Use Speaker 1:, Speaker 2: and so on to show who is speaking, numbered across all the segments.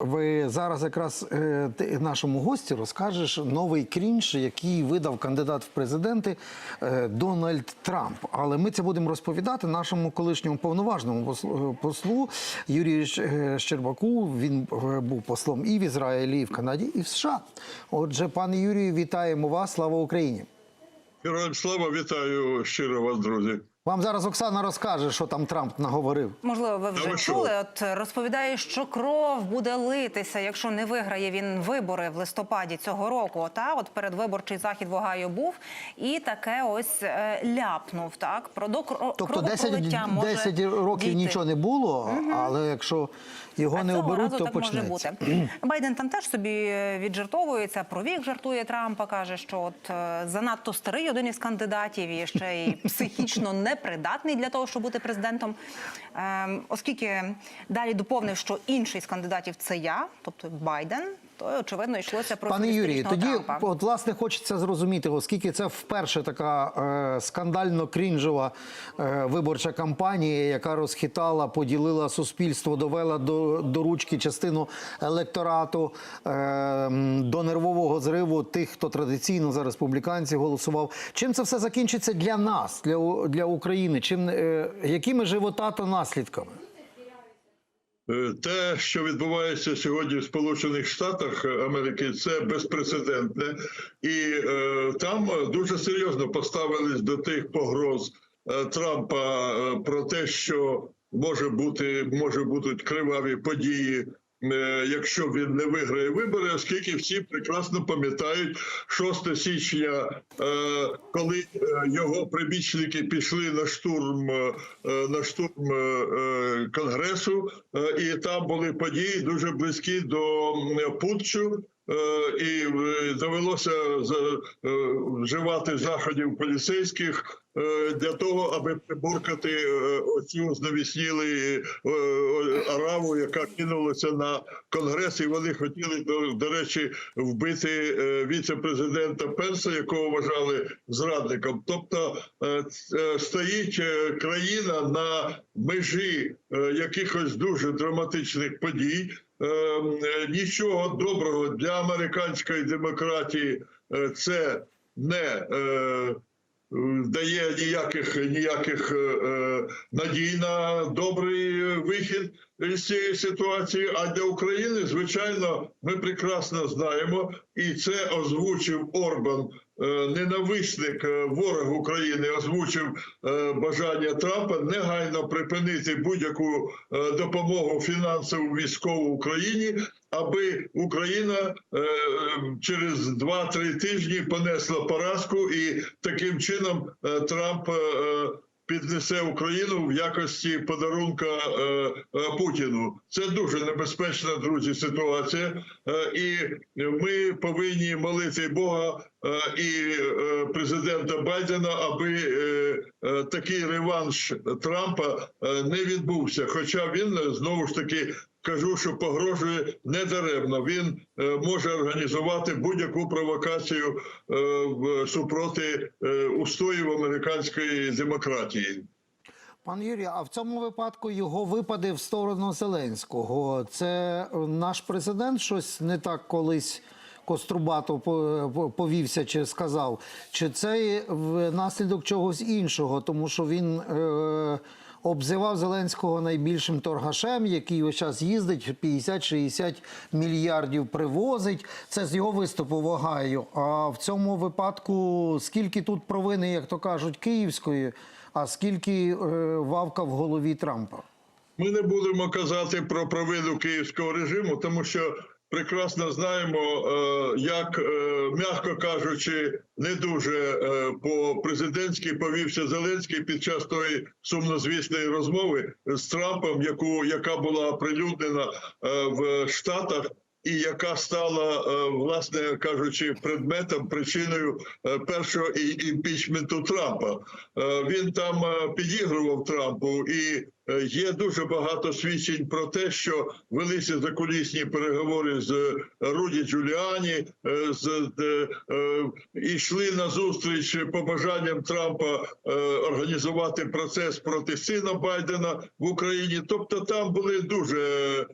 Speaker 1: Ви зараз якраз е, ти нашому гості розкажеш новий крінж, який видав кандидат в президенти е, Дональд Трамп. Але ми це будемо розповідати нашому колишньому повноважному е, послу Юрію Щербаку. Він був послом і в Ізраїлі, і в Канаді, і в США. Отже, пане Юрію, вітаємо вас. Слава Україні!
Speaker 2: Героям слава, вітаю щиро вас, друзі.
Speaker 1: Вам зараз Оксана розкаже, що там Трамп наговорив.
Speaker 3: Можливо, ви вже чули. От е, розповідає, що кров буде литися, якщо не виграє він вибори в листопаді цього року. Та от передвиборчий захід в Огайо був і таке ось е, ляпнув. Так про до
Speaker 1: Тобто 10,
Speaker 3: може
Speaker 1: 10 років
Speaker 3: дійти.
Speaker 1: нічого не було, але якщо його
Speaker 3: А
Speaker 1: не оберуть, то
Speaker 3: так
Speaker 1: почнеться.
Speaker 3: може бути. Байден там теж собі е, віджартовується. Про вік жартує Трампа. каже, що от е, занадто старий один із кандидатів і ще й психічно непридатний для того, щоб бути президентом. Ем, оскільки далі доповнив, що інший з кандидатів це я, тобто Байден. То очевидно йшлося про
Speaker 1: Пане Юрію, тоді
Speaker 3: Трампа.
Speaker 1: от власне хочеться зрозуміти, оскільки це вперше така е, скандально крінжова е, виборча кампанія, яка розхитала, поділила суспільство, довела до, до ручки частину електорату е, до нервового зриву тих, хто традиційно за республіканців голосував. Чим це все закінчиться для нас, для, для України? Чим е, якими живота та наслідками?
Speaker 2: Е, Те, що відбувається сьогодні в Сполучених Штатах Америки, це безпрецедентне, і е, там дуже серйозно поставились до тих погроз е, Трампа е, про те, що може бути може бути криваві події. Е, Якщо він не виграє вибори, оскільки всі прекрасно пам'ятають 6 січня, е, коли е, його прибічники пішли на штурм на штурм конгресу, і там були події дуже близькі до путчу. Е, І е, довелося за- е, вживати заходів поліцейських е, для того, аби приборкати е, оцю знавіснілий е, е, араву, яка кинулася на конгрес, і вони хотіли до, речі вбити е, віце-президента Пенса, якого вважали зрадником. Тобто е, е, стоїть е, країна на межі е, якихось дуже драматичних подій. Е, е, Нічого доброго для американської демократії е, це не е, дає ніяких ніяких надій на добрий вихід з цієї ситуації. А для України, звичайно, ми прекрасно знаємо, і це озвучив Орбан, ненависник е, ворог України, озвучив е, бажання Трампа негайно припинити будь-яку е, допомогу фінансову військову Україні. Аби Україна е, е, через 2-3 тижні понесла поразку, і таким чином е, Трамп е, е, піднесе Україну в якості подарунка е, е, Путіну. Це дуже небезпечна, друзі, ситуація, е, і ми повинні молити Бога е, і е, президента Байдена, аби е, е, такий реванш Трампа е, не відбувся. Хоча він е, знову ж таки. Кажу, що погрожує недаремно. Він е, може організувати будь-яку провокацію е, супроти е, устоїв американської демократії.
Speaker 1: Пан Юрій, а в цьому випадку його випади в сторону Зеленського. Це наш президент щось не так колись кострубато по- по- повівся чи сказав, чи це внаслідок чогось іншого, тому що він. Е- Обзивав Зеленського найбільшим торгашем, який весь час їздить, 50-60 мільярдів привозить. Це з його виступу в Огайо. А в цьому випадку скільки тут провини, як то кажуть, київської, а скільки е, вавка в голові Трампа?
Speaker 2: Ми не будемо казати про провину київського режиму, тому що прекрасно знаємо, е, як, е, м'яко кажучи, не дуже е, по президентськи повівся Зеленський під час тої сумнозвісної розмови з Трампом, яку яка була оприлюднена е, в Штатах. І яка стала, е, власне кажучи, предметом причиною е, першого імпічменту Трампа. Е, Він там підігрував Трампу, і є дуже багато свідчень про те, що велися закулісні переговори з Руді Джуліані, з йшли на зустріч побажанням Трампа організувати процес проти сина Байдена в Україні. Тобто там були дуже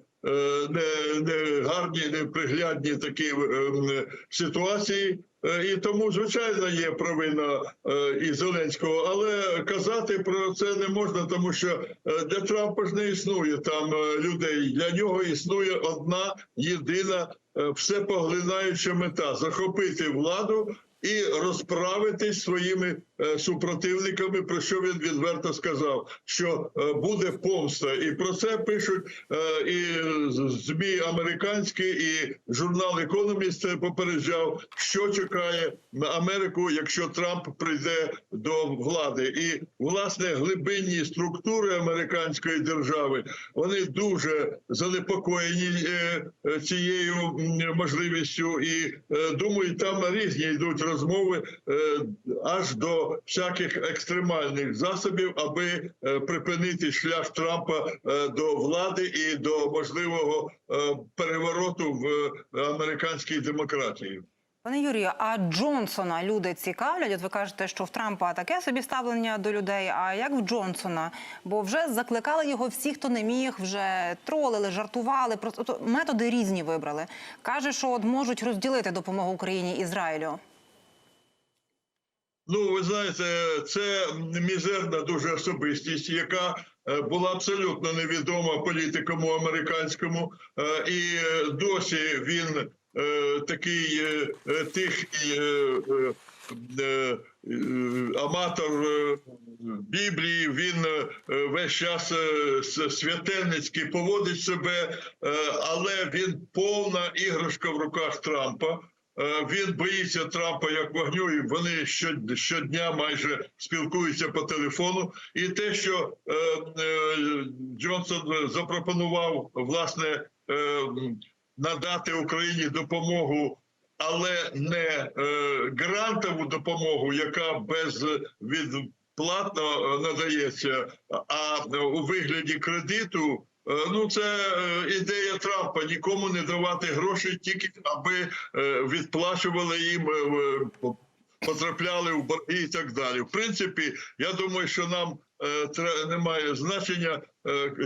Speaker 2: не, не гарні, неприглядні такі е, ситуації. Е, І тому, звичайно, є провина е, і Зеленського, але казати про це не можна, тому що для Трампа ж не існує там людей. Для нього існує одна єдина всепоглинаюча мета захопити владу і розправитись своїми е, супротивниками, про що він відверто сказав, що е, буде помста, і про це пишуть е, і змі американські, і журнал Економіст попереджав, що чекає Америку, якщо Трамп прийде до влади, і власне глибинні структури американської держави вони дуже занепокоєні цією можливістю, і думаю, там різні йдуть розмови е, аж до всяких екстремальних засобів, аби е, припинити шлях Трампа е, до влади і до можливого перевороту в американській демократії.
Speaker 3: Пане Юрію, а Джонсона люди цікавлять? От ви кажете, що в Трампа таке собі ставлення до людей. А як в Джонсона? Бо вже закликали його всі, хто не міг, вже тролили, жартували. Просто методи різні вибрали. Каже, що от можуть розділити допомогу Україні Ізраїлю.
Speaker 2: Ну, ви знаєте, це мізерна дуже особистість, яка е, була абсолютно невідома політикому американському, е, і досі він е, такий тихий аматор Біблії. Він весь час е, святенницьки поводить себе, але він повна іграшка в руках Трампа. Е, Він боїться Трампа як вогню, і вони щодня майже спілкуються по телефону. І те, що е, е, Джонсон запропонував власне надати Україні допомогу, але не грантову допомогу, яка безвідплатно е, надається, а у вигляді кредиту. Е, Ну, це е, ідея Трампа нікому не давати грошей, тільки аби е, відплачували їм, потрапляли в борги і так далі. В принципі, я думаю, що нам немає значення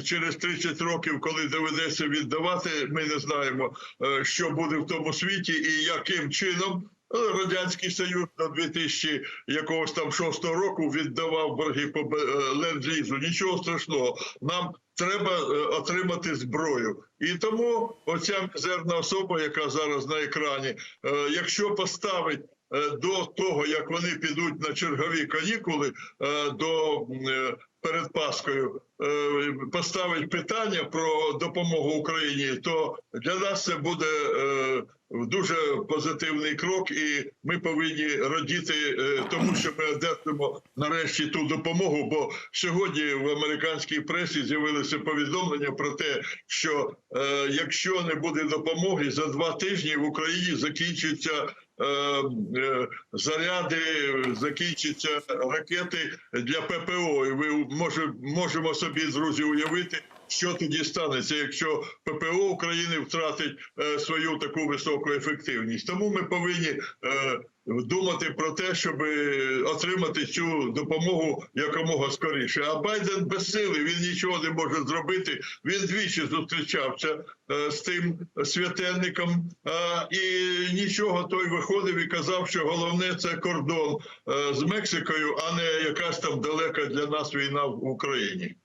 Speaker 2: через 30 років, коли доведеться віддавати. Ми не знаємо, що буде в тому світі і яким чином. Радянський Союз до 2000 якогось там шостого року віддавав борги по ленд-лізу. Нічого страшного. Нам треба е, отримати зброю. І тому оця мізерна особа, яка зараз на екрані, е, якщо поставить е, до того, як вони підуть на чергові канікули до перед Паскою, е, поставить питання про допомогу Україні, то для нас це буде е, дуже позитивний крок, і ми повинні радіти е, тому, що ми одержимо нарешті ту допомогу. Бо сьогодні в американській пресі з'явилися повідомлення про те, що якщо не буде допомоги, за два тижні в Україні закінчиться. Е, е, Заряди закінчаться ракети для ППО, і ви може, можемо собі друзі уявити, що тоді станеться, якщо ППО України втратить е, свою таку високу ефективність. Тому ми повинні е, думати про те, щоб отримати цю допомогу якомога скоріше. А Байден безсилий, він нічого не може зробити. Він двічі зустрічався е, з тим святенником, е, і нічого той виходив і казав, що головне це кордон е, з Мексикою, а не якась там далека для нас війна в Україні.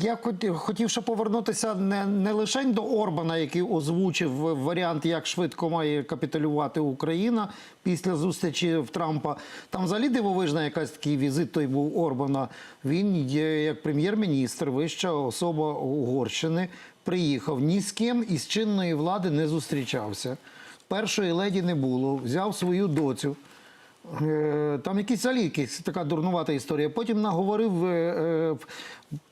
Speaker 1: Я хотів, ще повернутися не, не лише до Орбана, який озвучив варіант, як швидко має капітулювати Україна після зустрічі в Трампа. Там взагалі дивовижна якась такий візит той був Орбана. Він як прем'єр-міністр, вища особа Угорщини, приїхав ні з ким із чинної влади не зустрічався. Першої леді не було, взяв свою доцю. Е, Там якісь взагалі така дурнувата історія. Потім наговорив е,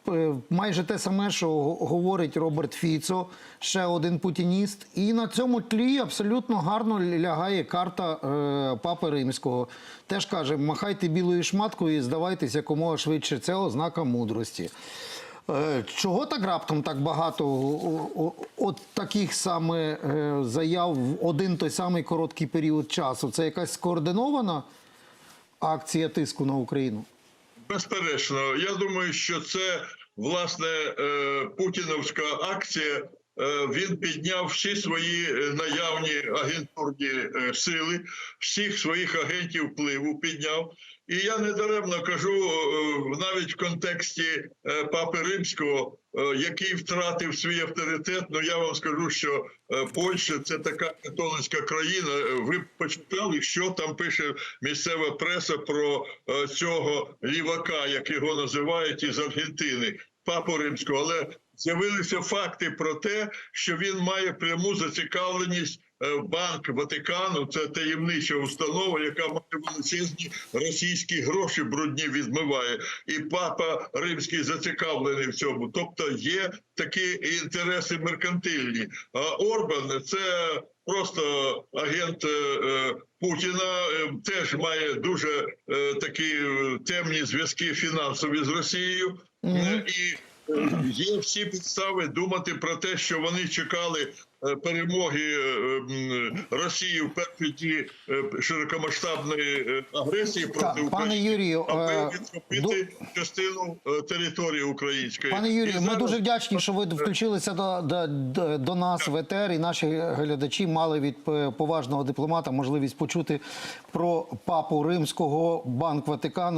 Speaker 1: е, майже те саме, що говорить Роберт Фіцо, ще один путініст. І на цьому тлі абсолютно гарно лягає карта Папи Римського. Теж каже: махайте білою шматкою і здавайтесь якомога швидше. Це ознака мудрості. Е, Чого так раптом так багато от таких саме е, заяв в один той самий короткий період часу? Це якась скоординована акція тиску на Україну?
Speaker 2: Безперечно, я думаю, що це власне е, путіновська акція. Він підняв всі свої наявні агентурні сили, всіх своїх агентів впливу підняв. І я не даремно кажу е, навіть в контексті е, папи римського, е, який втратив свій авторитет. Ну я вам скажу, що Польща це така католицька країна. Ви почитали, що там пише місцева преса про цього лівака, як його називають із Аргентини, папу римського. Але з'явилися факти про те, що він має пряму зацікавленість. Е, Банк Ватикану це таємнича установа, яка має величезні російські гроші брудні відмиває, і папа римський зацікавлений в цьому. Тобто є такі інтереси меркантильні. А Орбан це просто агент е, е, Путіна, теж має дуже такі темні зв'язки фінансові з Росією. Е, І е, є всі підстави думати про те, що вони чекали е, перемоги е, Росії в перші дні е, широкомасштабної е, агресії проти
Speaker 1: Так, пане Юрію,
Speaker 2: аби
Speaker 1: е,
Speaker 2: відхопити частину е, території української.
Speaker 1: Пане Юрію,
Speaker 2: І
Speaker 1: ми
Speaker 2: зараз-
Speaker 1: дуже вдячні, що ви включилися до, до, до, до нас в ЕТР, і наші глядачі мали від е, поважного дипломата можливість почути про папу римського банк Ватикану.